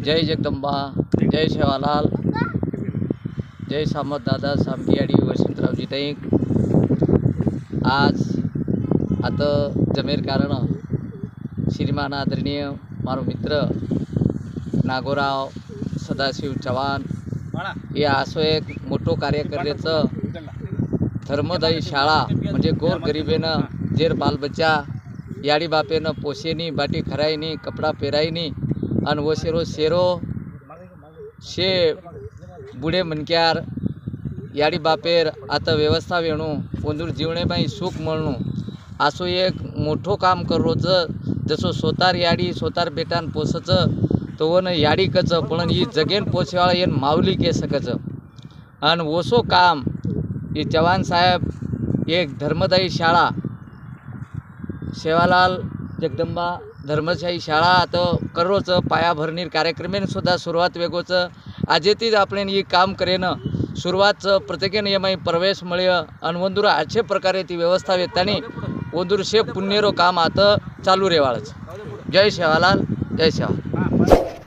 जय जगदंबा जय शेवालाल जय दादा सामगियाडी वसंतरावजी नाईक आज आता जमेर कारण श्रीमान आदरणीय मारो मित्र नागोराव सदाशिव चव्हाण हे असो एक मोठो कार्यकर्त्याचं धर्मदायी शाळा म्हणजे गोर गरिबेनं जेर बालबच्चा याडी बापेनं पोशेनी बाटी खरायनी कपडा पेरायनी आणि वशेरो शेरो शे बुढे मनक्यार याडी बापेर आता व्यवस्था वेणू पोंदूर जीवणे बाई सुख म्हणू असो एक मोठो काम करोचं जसं सोतार याडी सोतार बेटान पोसचं तो न याडी कच पण ही जगेन पोचवाळ येन माऊली के सकचं. आणि ओसो काम ही चव्हाण साहेब एक धर्मदायी शाळा. सेवालाल जगदंबा धर्मशाही शाळा आता करोचं पायाभरणीर कार्यक्रमेन सुद्धा सुरुवात वेगोच. आजेतीच आपण ही काम करेन. सुरुवातचं प्रत्येकाने यमाई प्रवेश मिळय. आणि वंदूर अशा प्रकारे ती व्यवस्था येतानी वंदूर शे पुण्यरो काम आता चालू रेवाळच. जय शेवालाल जय शेवा